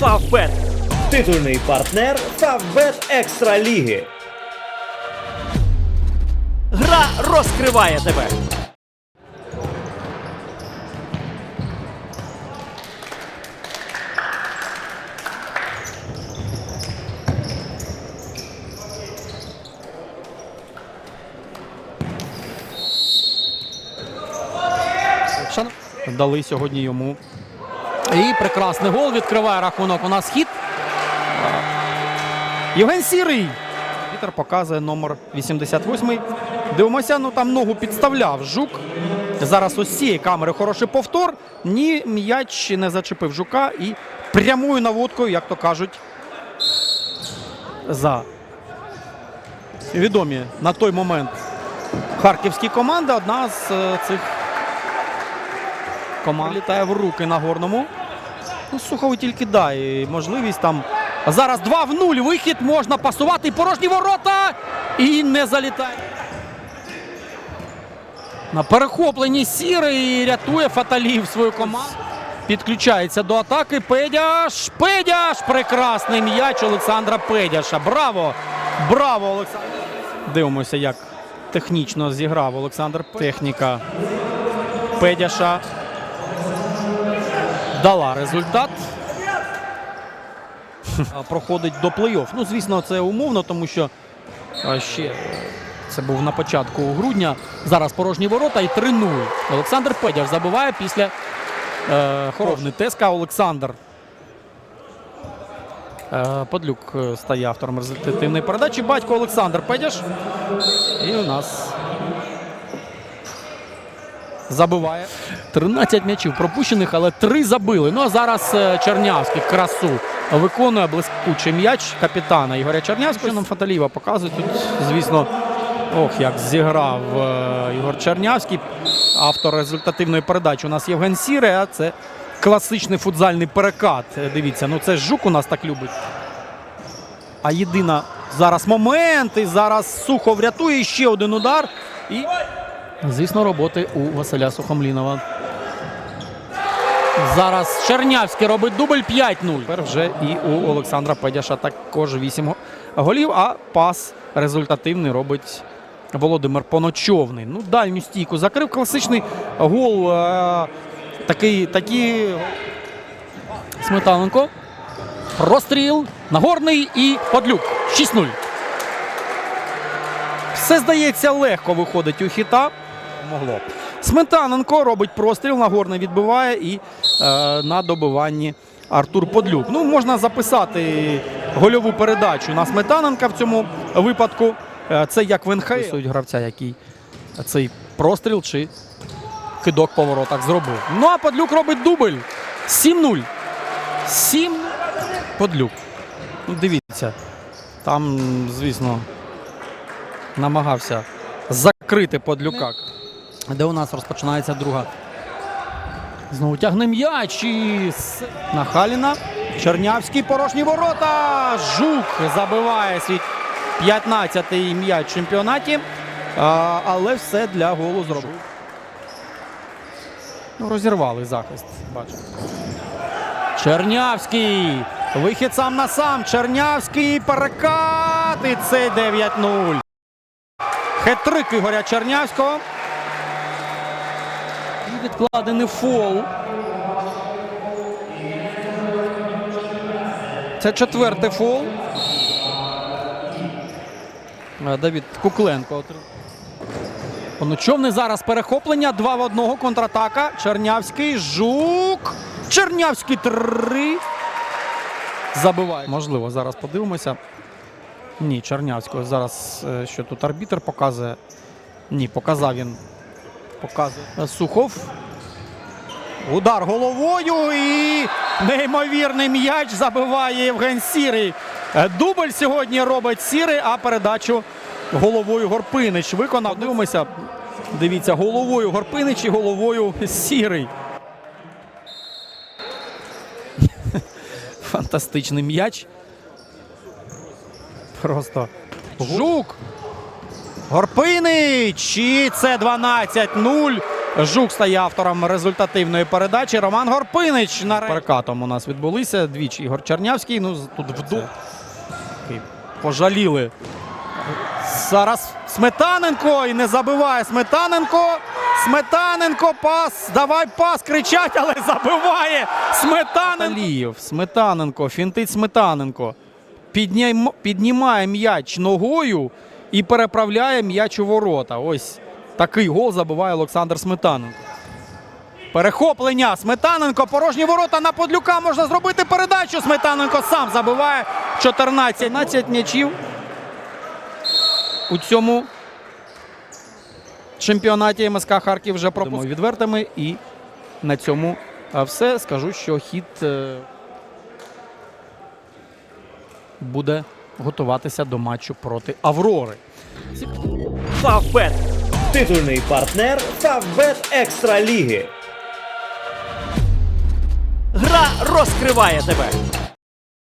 Фавбет. Титульний партнер Фавбет Екстра Ліги. Гра розкриває тебе. Дали сьогодні йому. І прекрасний гол відкриває рахунок. У нас хід. Євген Сірий. Вітер показує номер 88. Дивимося, ну там ногу підставляв жук. Зараз ось цієї камери хороший повтор. Ні, м'яч не зачепив жука і прямою наводкою, як то кажуть, за відомі на той момент харківські команди. Одна з е, цих команд літає в руки на горному. Ну, Суховий тільки дає можливість там. Зараз 2 в 0. Вихід можна пасувати. Порожні ворота. І не залітає. На перехопленні сірий рятує Фаталів свою команду. Підключається до атаки. Педяш. Педяш. Прекрасний м'яч Олександра Педяша. Браво! Браво, Олександр! Дивимося, як технічно зіграв Олександр. Техніка Педяша дала результат. Проходить до плей-офф. Ну, звісно, це умовно, тому що ще це був на початку грудня. Зараз порожні ворота і 3-0. Олександр Педяв забиває після е, хоровни Теска Олександр. Е, Подлюк е, стає автором результативної передачі. Батько Олександр Педяш. І у нас забиває. 13 м'ячів пропущених, але 3 забили. Ну а зараз е, Чернявський красу виконує блискучий м'яч капітана Ігоря Чернявського. Нам Фаталіва показують тут, звісно. Ох, як зіграв е, Ігор Чернявський, автор результативної передачі. У нас Євген Сіре, а це класичний футзальний перекат. Е, Дивіться, ну це жук у нас так любить. А єдина зараз момент. І зараз Сухов рятує ще один удар. І Звісно, роботи у Василя Сухомлінова. Зараз Чернявський робить дубль 5-0. Тепер вже і у Олександра Педяша також 8 голів, а пас результативний робить Володимир Поночовний. Ну, дальню стійку закрив. Класичний гол. Е- такий, такий Сметаненко. Розстріл. Нагорний і Подлюк. 6-0. Все здається легко виходить у хіта. Могло. Сметаненко робить простріл, Нагорний відбиває і е, на добиванні Артур Подлюк. Ну, можна записати гольову передачу на Сметаненка в цьому випадку. Е, це як в НХЛ. Писують гравця, який цей простріл чи кидок по воротах зробив. Ну а Подлюк робить дубль. 7-0. 7 Подлюк. Ну, дивіться. Там, звісно, намагався закрити Подлюка. Де у нас розпочинається друга. Знову тягне м'яч і Нахаліна. Чернявський порожні ворота. Жук забиває свій 15-й м'яч в чемпіонаті. Але все для голу зробив. Ну, розірвали захист. Бачите. Чернявський. Вихід сам на сам. Чернявський перекат. І це 9-0. Хет-трик Ігоря Чернявського. Відкладений фол. Це четвертий фол. Е, Давід Кукленко отримав. Зараз перехоплення. Два в одного контратака. Чернявський. Жук. Чернявський три. Забиває. Можливо, зараз подивимося. Ні, Чернявського. Зараз е, що тут арбітр показує. Ні, показав він. Показує. Сухов. Удар головою і неймовірний м'яч забиває Євген Сірий. Е, Дубль сьогодні робить Сірий, а передачу головою Горпинич виконав. Дивимося. Дивіться, головою Горпинич і головою Сірий. Фантастичний м'яч. Просто жук. Горпинич. І це 12-0 Жук стає автором результативної передачі. Роман Горпинич на перекатом у нас відбулися. Двічі Ігор Чернявський. Ну тут вду. Пожаліли. Зараз Сметаненко і не забиває Сметаненко. Сметаненко пас. Давай пас. Кричать, але забиває. Сметаненко. Алієв. Сметаненко. Фінтить Сметаненко. Піднім... Піднімає м'яч ногою і переправляє м'яч у ворота. Ось такий гол забиває Олександр Сметаненко. Перехоплення. Сметаненко. Порожні ворота на Подлюка. Можна зробити передачу. Сметаненко сам забиває 14 15 м'ячів у цьому чемпіонаті МСК Харків вже пропустимо відвертими. І на цьому все. Скажу, що хід е, буде готуватися до матчу проти Аврори. Фавбет. Титульний партнер Фавбет Екстра Ліги. Гра розкриває тебе.